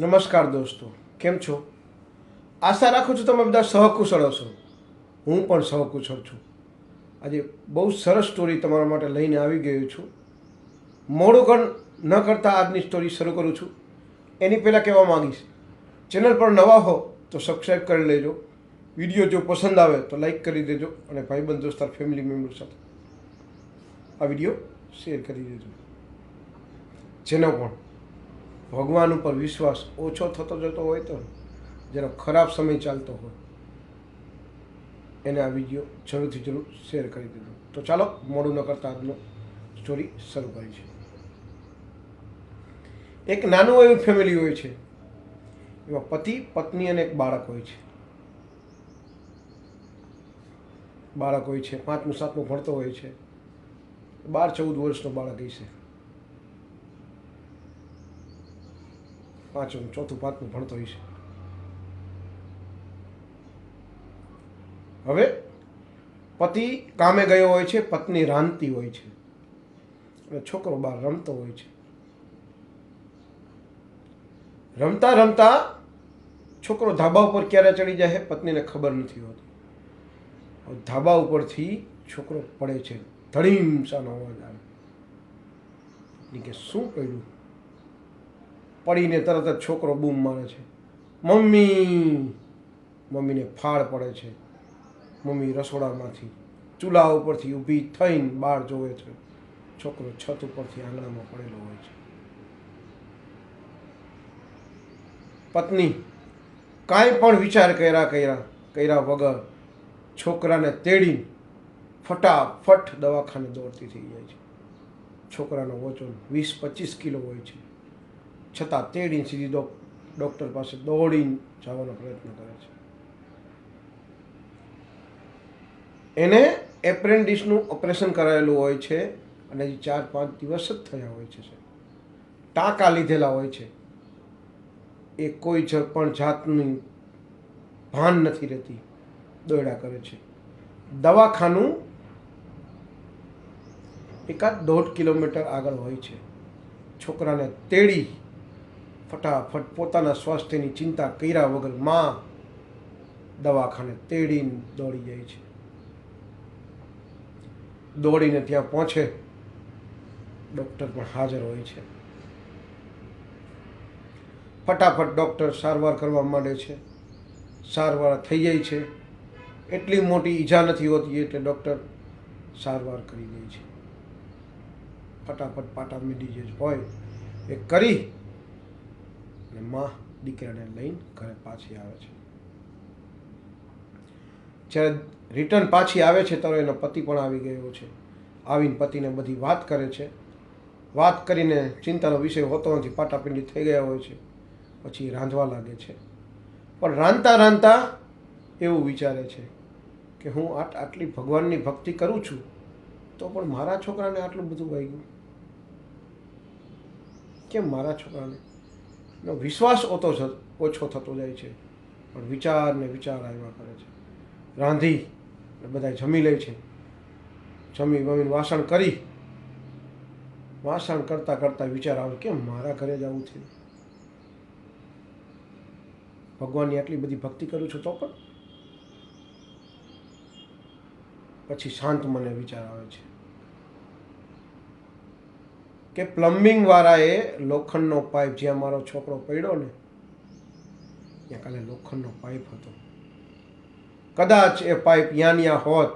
નમસ્કાર દોસ્તો, કેમ છો? આશા રાખું છું તમે બધા સહકુશળ હશો. હું પણ સહકુશળ છું. આજે બહુ સરસ સ્ટોરી તમારા માટે લઈને આવી ગયો છું. મોડું પણ ન કરતાં આજની સ્ટોરી શરૂ કરું છું. એની પહેલાં કહેવા માંગીશ ચેનલ પર નવા હો તો સબસ્ક્રાઈબ કરી લેજો. વીડિયો જો પસંદ આવે તો લાઈક કરી દેજો અને ભાઈબંધ દોસ્તાર ફેમિલી મેમ્બર સાથે આ વીડિયો શેર કરી દેજો. જેનો પણ ભગવાન ઉપર વિશ્વાસ ઓછો થતો જતો હોય તો જેનો ખરાબ સમય ચાલતો હોય. એને આ વીડિયો જરૂરથી જરૂર શેર કરી દીધો. તો ચાલો, મોડું ન કરતા આજનો સ્ટોરી શરૂ કરી છે એક નાનું એવું ફેમિલી હોય છે. એમાં પતિ, પત્ની અને એક બાળક હોય છે. બાળક હોય છે, પાંચમું, સાતમું ભણતો હોય છે. બાર, ચૌદ વર્ષનો બાળક હશે. પાંચમું ચોથું પાંચમું ભણતો હશે હવે પતિ કામે ગયો હોય છે, પત્ની રાંધતી હોય છે. અને છોકરો બહાર રમતો હોય છે. રમતા રમતા છોકરો ધાબા ઉપર ક્યારે ચડી જાય પત્નીને ખબર નથી હોતી. ધાબા ઉપરથી છોકરો પડે છે. ધડીમ સાનો અવાજ આવે. કે શું કર્યું? પડીને તરત જ છોકરો બૂમ મારે છે. મમ્મી! મમ્મીને ફાળ પડે છે. મમ્મી રસોડામાંથી ચૂલા ઉપરથી ઊભી થઈને બહાર જોવે છે. છોકરો છત ઉપરથી આંગણામાં પડેલો હોય છે. પત્ની, કાંઈ પણ વિચાર કર્યા કર્યા કર્યા વગર છોકરાને તેડી ફટાફટ દવાખાને દોડતી થઈ જાય છે. છોકરાનો વજન વીસ પચીસ કિલો હોય છે. છતાં તેડીને સીધી ડોક, ડૉક્ટર પાસે દોડીને જવાનો પ્રયત્ન કરે છે. એને એપ્રેન્ડિસનું ઓપરેશન કરાયેલું હોય છે અને હજી ચાર પાંચ દિવસ જ થયા હોય છે ટાંકા લીધેલા હોય છે. એ કોઈ જ પણ જાતની ભાન નથી રહેતી દોડ્યા કરે છે. દવાખાનું એકાદ દોઢ કિલોમીટર આગળ હોય છે. છોકરાને તેડી ફટાફટ પોતાના સ્વાસ્થ્યની ચિંતા કર્યા વગરમાં દવાખાને તેડીને દોડી જાય છે. દોડીને ત્યાં પહોંચે, ડૉક્ટર પણ હાજર હોય છે. ફટાફટ ડૉક્ટર સારવાર કરવા માંડે છે. સારવાર થઈ જાય છે. એટલી મોટી ઈજા નથી હોતી એટલે ડૉક્ટર સારવાર કરી દે છે. ફટાફટ પાટા મીડી જે હોય, એ કરી અને માં દીકરાને લઈને ઘરે પાછી આવે છે. જ્યારે રિટર્ન પાછી આવે છે, ત્યારે એનો પતિ પણ આવી ગયો છે. આવીને પતિને બધી વાત કરે છે. વાત કરીને ચિંતાનો વિષય હોતો નથી, પાટાપિંડી થઈ ગયા હોય છે, પછી રાંધવા લાગે છે. પણ રાંધતા રાંધતા એવું વિચારે છે કે હું આટ આટલી ભગવાનની ભક્તિ કરું છું, તો પણ મારા છોકરાને આટલું બધું વાગ્યું? કેમ મારા છોકરાને? વિશ્વાસ ઓછો ઓછો થતો જાય છે. પણ વિચાર ને વિચાર આવ્યા કરે છે. રાંધી ને બધા જમી લે છે. જમી બમીને વાસણ કરી. વાસણ કરતાં કરતાં વિચાર આવે, કેમ મારા ઘરે જ આવું થયું? ભગવાનની આટલી બધી ભક્તિ કરું છું તો પણ? પછી શાંત મને વિચાર આવે છે. કે પ્લમ્બિંગ એ લોખંડનો પાઇપ જ્યાં મારો છોકરો પડ્યો ને, ત્યાં કાલે લોખંડનો પાઇપ હતો. કદાચ એ પાઇપ યાં ન્યા હોત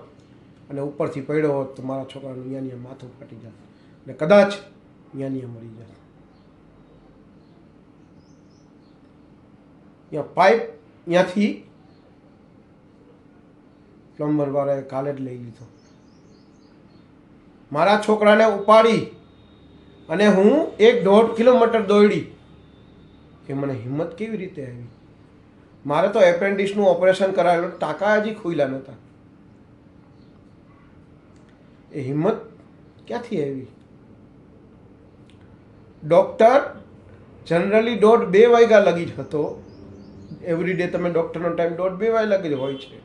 અને ઉપરથી પડ્યો હોત તો મારા છોકરાનું યાં ન્યા માથું ફાટી જાત અને કદાચ યાં ન્યા મરી જાત ત્યાં પાઇપ ત્યાંથી પ્લમ્બર વાળાએ કાલે જ લઈ લીધો. મારા છોકરાને ઉપાડી અને હું એક દોઢ કિલોમીટર દોડી કે મને હિંમત કેવી રીતે આવી? મારે તો એપેન્ડિક્સનું ઓપરેશન કરાયેલું ટાંકા હજી ખુલ્લા નહોતા. એ હિંમત ક્યાંથી આવી? ડૉક્ટર જનરલી દોઢ બે વાગ્યા લગી જ હતો. એવરી ડે તમે ડૉક્ટરનો ટાઈમ દોઢ બે વાગ્યા લગી જ હોય છે.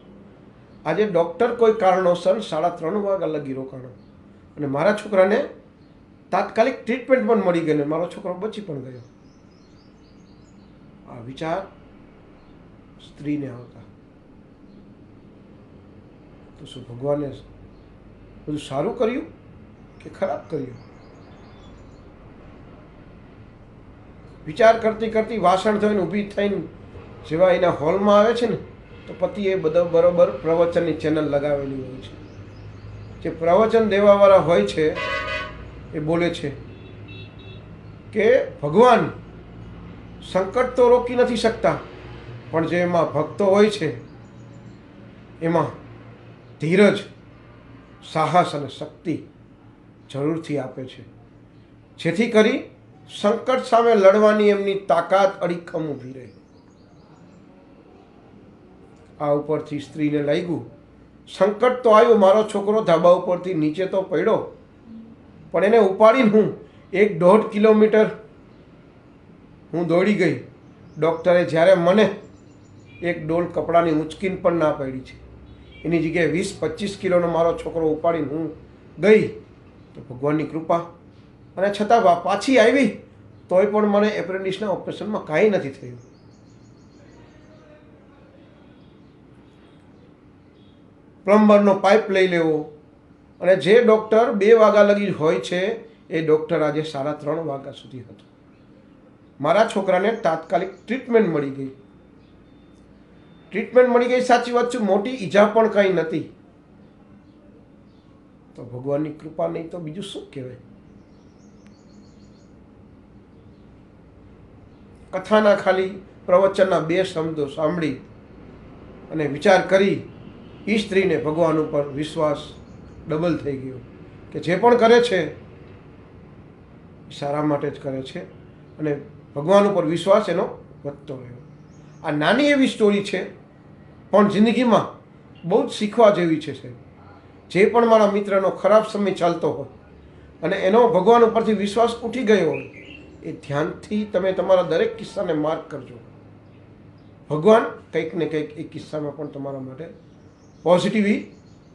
આજે ડૉક્ટર કોઈ કારણોસર સાડા ત્રણ વાગ્યા લગી રોકાણો. અને મારા છોકરાને તાત્કાલિક ટ્રીટમેન્ટ પણ મળી ગઈ મારો છોકરો બચી પણ ગયો. આ વિચાર સ્ત્રીને આવતા. તો શું ભગવાને બધું સારું કર્યું કે ખરાબ કર્યું? વિચાર કરતી કરતી વાસણ થઈને ઊભી થઈને જેવા એના હોલમાં આવે છે ને, તો પતિ એ બધા બરોબર પ્રવચનની ચેનલ લગાવેલી હોય છે. જે પ્રવચન દેવાવાળા હોય છે એ બોલે છે કે ભગવાન સંકટ તો રોકી નથી શકતા, પણ જે એમાં ભક્તો હોય છે, એમાં ધીરજ, સાહસ અને શક્તિ જરૂરથી આપે છે. જેથી કરી સંકટ સામે લડવાની એમની તાકાત અડીખમ ઊભી રહે. આ ઉપરથી સ્ત્રીને લાગ્યું, સંકટ તો આવ્યું, મારો છોકરો ધાબા ઉપરથી નીચે તો પડ્યો પણ એને ઉપાડીને હું એક દોઢ કિલોમીટર હું દોડી ગઈ. ડૉક્ટરે જ્યારે મને એક ડોલ કપડાની ઉંચકીને પણ ના પાડી છે. એની જગ્યાએ વીસ પચીસ કિલોનો મારો છોકરો ઉપાડીને હું ગઈ. તો ભગવાનની કૃપા. અને છતાં પાછી આવી તોય પણ મને એપ્રેન્ડિસના ઓપરેશનમાં કાંઈ નથી થયું. પ્લમ્બરનો પાઇપ લઈ લેવો. અને જે ડૉક્ટર બે વાગ્યા લગી હોય છે, એ ડૉક્ટર આજે સાડા ત્રણ વાગ્યા સુધી હતો. મારા છોકરાને તાત્કાલિક ટ્રીટમેન્ટ મળી ગઈ. ટ્રીટમેન્ટ મળી ગઈ, સાચી વાત છે, મોટી ઈજા પણ કંઈ નથી. તો ભગવાનની કૃપા નહીં તો બીજું શું કહેવાય? કથાના ખાલી પ્રવચનના બે શબ્દો સાંભળી અને વિચાર કરી એ સ્ત્રીને ભગવાન ઉપર વિશ્વાસ ડબલ થઈ ગયું. કે જે પણ કરે છે સારા માટે જ કરે છે. અને ભગવાન ઉપર વિશ્વાસ એનો વધતો રહ્યો. આ નાની એવી સ્ટોરી છે, પણ જિંદગીમાં બહુ જ શીખવા જેવી છે સાહેબ. જે પણ મારા મિત્રનો ખરાબ સમય ચાલતો હોય અને એનો ભગવાન ઉપરથી વિશ્વાસ ઉઠી ગયો હોય, એ ધ્યાનથી તમે તમારા દરેક કિસ્સાને માર્ક કરજો. ભગવાન કંઈક ને કંઈક એ કિસ્સામાં પણ તમારા માટે પોઝિટિવી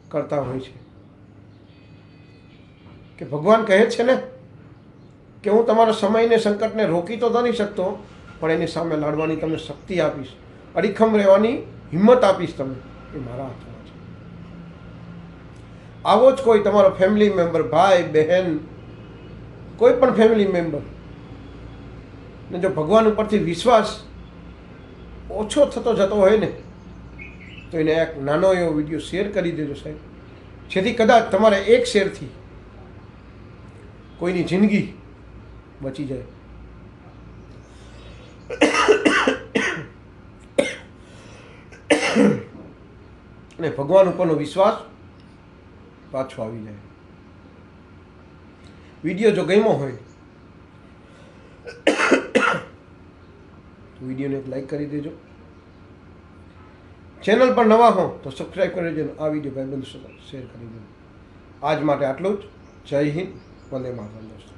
કરતા હોય છે. કે ભગવાન કહે છે ને કે હું તમારા સમયને સંકટને રોકી તો નથી શકતો, પણ એની સામે લડવાની તમને શક્તિ આપીશ, અડીખમ રહેવાની હિંમત આપીશ તમને. એ મારા હાથમાં છે. આવો જ કોઈ તમારો ફેમિલી મેમ્બર ભાઈ, બહેન, કોઈ પણ ફેમિલી મેમ્બર ને જો ભગવાન ઉપરથી વિશ્વાસ ઓછો થતો જતો હોય ને, તો એને એક નાનો એવો વીડિયો શેર કરી દેજો સાહેબ. જેથી કદાચ તમારે એક શેરથી કોઈની જિંદગી બચી જાય. અને ભગવાન ઉપરનો વિશ્વાસ પાછો આવી જાય. વીડિયો જો ગમ્યો હોય, તો વિડીયોને લાઈક કરી દેજો. ચેનલ પર નવા હો, તો સબસ્ક્રાઈબ કરી દેજો આ વીડિયો ભાઈબંધ શેર કરી દેજો. આજ માટે આટલું જ. જય હિન્દ. ¿Cuál es más?